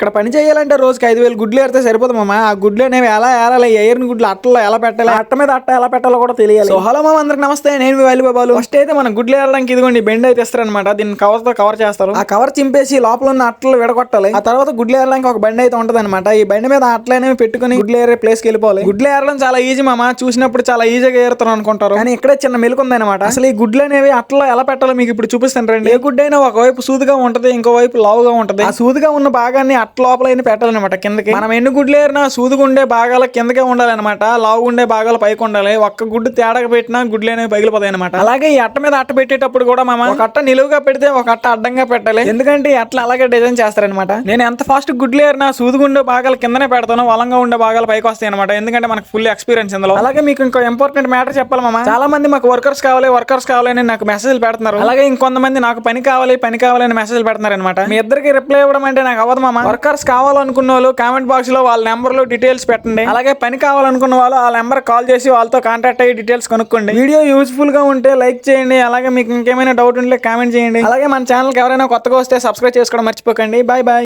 ఇక్కడ పని చేయాలంటే రోజుకి ఐదు వేలు గుడ్లు ఏరితే సరిపోదు మామ. ఆ గుడ్లు అనేవి ఎలా ఏరాలి? ఎయిర్ని గుడ్లు అట్టలో ఎలా పెట్టాలి? అట్ట మీద అట్ట ఎలా పెట్టాలో కూడా తెలియాలి. సో హలో మామ అందరికి నమస్తే. నేను మీ బాబాలు. ఫస్ట్ అయితే మన గుడ్లు ఏరడానికి ఇదిగోండి బెండ్ అయితే ఇస్తారనమాట దీన్ని కవర్తో కవర్ చేస్తారు. ఆ కవర్ చింపేసి లోపల ఉన్న అట్టలు విడగొట్టాలి. ఆ తర్వాత గుడ్లు ఏరడానికి ఒక బండి అయితే ఉంటది అనమాట ఈ బండి మీద అట్ల అనేవి పెట్టుకుని గుడ్లు ఏరే ప్లేస్కి వెళ్ళిపోవాలి. గుడ్లు ఏరడం చాలా ఈజీ మామ. చూసినప్పుడు చాలా ఈజీగా ఏరుతారు అనుకుంటారు. కానీ ఇక్కడే చిన్న మెలకు ఉందన్నమాట. అసలు ఈ గుడ్లు అనేవి అట్లా ఎలా పెట్టాలో మీకు ఇప్పుడు చూపిస్తాను రండి. ఏ గుడ్డు అయినా ఒకవైపు సూదిగా ఉంటది ఇంకో వైపు లావుగా ఉంటది. ఆ సూదిగా ఉన్న భాగాన్ని అట్ల లోపల అయినా పెట్టాలన్నమాట కిందకి. మనం ఎన్ని గుడ్లు ఏరినా సూదిగా ఉండే భాగాల కిందకే ఉండాలన్నమాట లావుగా ఉండే భాగాలు పైకి ఉండాలి ఒక్క గుడ్డు తేడాగా పెట్టినా గుడ్లు అనేవి పగిలిపోతాయి అనమాట అలాగే ఈ అట్ట మీద అట్ట పెట్టేటప్పుడు కూడా మామ ఒక అట్ట నిలువుగా పెడితే ఒక అట్ట అడ్డంగా పెట్టాలి. ఎందుకంటే ఈ అట్లా అలాగే డిజైన్ చేస్తారనమాట నేను ఎంత ఫాస్ట్ గుడ్లు ఏరినా సూదిగా ఉండే భాగాలు కిందనే పెడతాను వలంగా ఉండే భాగాలు పైకి వస్తాయి అనమాట ఎందుకంటే మనకు ఫుల్ ఎక్స్పీరియన్స్ ఇందులో. అలాగే మీకు ఇంకో ఇంపార్టెంట్ మ్యాటర్ చెప్పాలి మామ. చాలా మంది మాకు వర్కర్స్ కావాలి వర్కర్స్ కావాలని నాకు మెసేజ్ పెడుతున్నారు. అలాగే ఇంకొంతమంది నాకు పని కావాలి పని కావాలని మెసేజ్ పెడుతున్నారు అనమాట మీ ఇద్దరికి రిప్లై ఇవ్వడం అంటే నాకు అవ్వదు మామ. వర్కర్స్ కావాలనుకున్న వాళ్ళు కామెంట్ బాక్స్లో వాళ్ళ నెంబర్లో డీటెయిల్స్ పెట్టండి. అలాగే పని కావాలనుకున్న వాళ్ళు ఆ నెంబర్ కాల్ చేసి వాళ్ళతో కాంటాక్ట్ అయ్యి డీటెయిల్స్ కనుక్కోండి. వీడియో యూస్ఫుల్గా ఉంటే లైక్ చేయండి అలాగే మీకు ఇంకేమైనా డౌట్ ఉంటే కామెంట్ చేయండి. అలాగే మన ఛానల్ ఎవరైనా కొత్తగా వస్తే సబ్స్క్రైబ్ చేసుకోవడం మర్చిపోకండి. Bye bye.